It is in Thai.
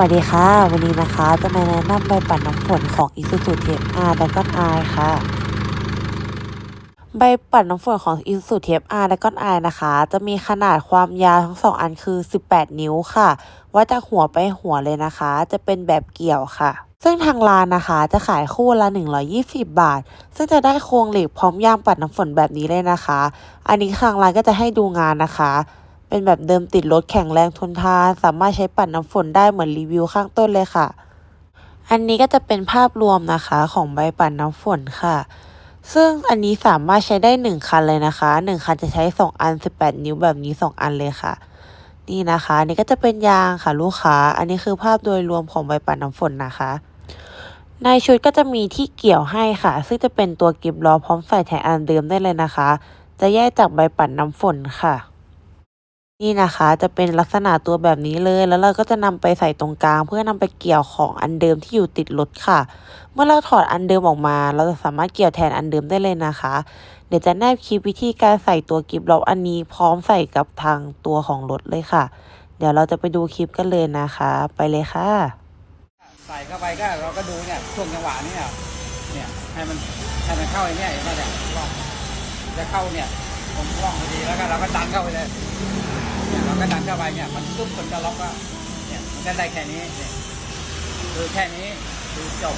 วัสดีค่ะ วันนี้นะคะจะมาแนะนำใบปัดน้ำฝนของ Isuzu TFR Dragon Eye ค่ะ ใบปัดน้ำฝนของ Isuzu TFR Dragon Eye นะคะ จะมีขนาดความยาวทั้งสองอันคือ 18 นิ้วค่ะวัดจากหัวไปหัวเลยนะคะ จะเป็นแบบเกี่ยวค่ะ ซึ่งทางร้านนะคะจะขายคู่ละ 120 บาท ซึ่งจะได้โครงเหล็กพร้อมยางปัดน้ำฝนแบบนี้เลยนะคะ อันนี้ทางร้านก็จะให้ดูงานนะคะ เป็นแบบเดิมติดรถแข็งแรงทนทานสามารถใช้ปัดน้ำฝนได้เหมือนรีวิวข้างต้นเลยค่ะ อันนี้ก็จะเป็นภาพรวมนะคะของใบปัดน้ำฝนค่ะ ซึ่งอันนี้สามารถใช้ได้ 1 คันเลยนะคะ 1 คันจะใช้ 2 อัน 18 นิ้วแบบนี้ 2 อันเลยค่ะ นี่นะคะอันนี่ก็จะเป็นยางค่ะลูกค้า อันนี้คือภาพโดยรวมของใบปัดน้ำฝนนะคะในชุดก็จะมีที่เกี่ยวให้ค่ะ ซึ่งจะเป็นตัวกิบล้อพร้อมใส่แทนอันเดิมได้เลยนะคะ จะแยกจากใบปัดน้ำฝนค่ะ นี่นะคะจะเป็นลักษณะตัวแบบนี้เลย แล้วเราก็จะนำไปใส่ตรงกลาง เพื่อนำไปเกี่ยวของอันเดิมที่อยู่ติดรถค่ะ เมื่อเราถอดอันเดิมออกมา เราจะสามารถเกี่ยวแทนอันเดิมได้เลยนะคะ เดี๋ยวจะแนบคลิปวิธีการใส่ตัวกิบล็อกอันนี้พร้อมใส่กับทางตัวของรถเลยค่ะ เดี๋ยวเราจะไปดูคลิปกันเลยนะคะ ไปเลยค่ะ ใส่เข้าไปก็เราก็ดูเนี่ยช่วงจังหวะเนี่ยเนี่ยให้มันให้มันเข้าไอ้เนี่ยเห็นไหมเนี่ยจะเข้าเนี่ยตรงร่องพอดีแล้วก็เราก็ดันเข้าไปเลย เนี่ยเราก็ดันเข้าไปเนี่ยมันตุ๊บมันจะล็อกว่าเนี่ยมันก็ได้แค่นี้เนี่ยคือแค่นี้คือจบ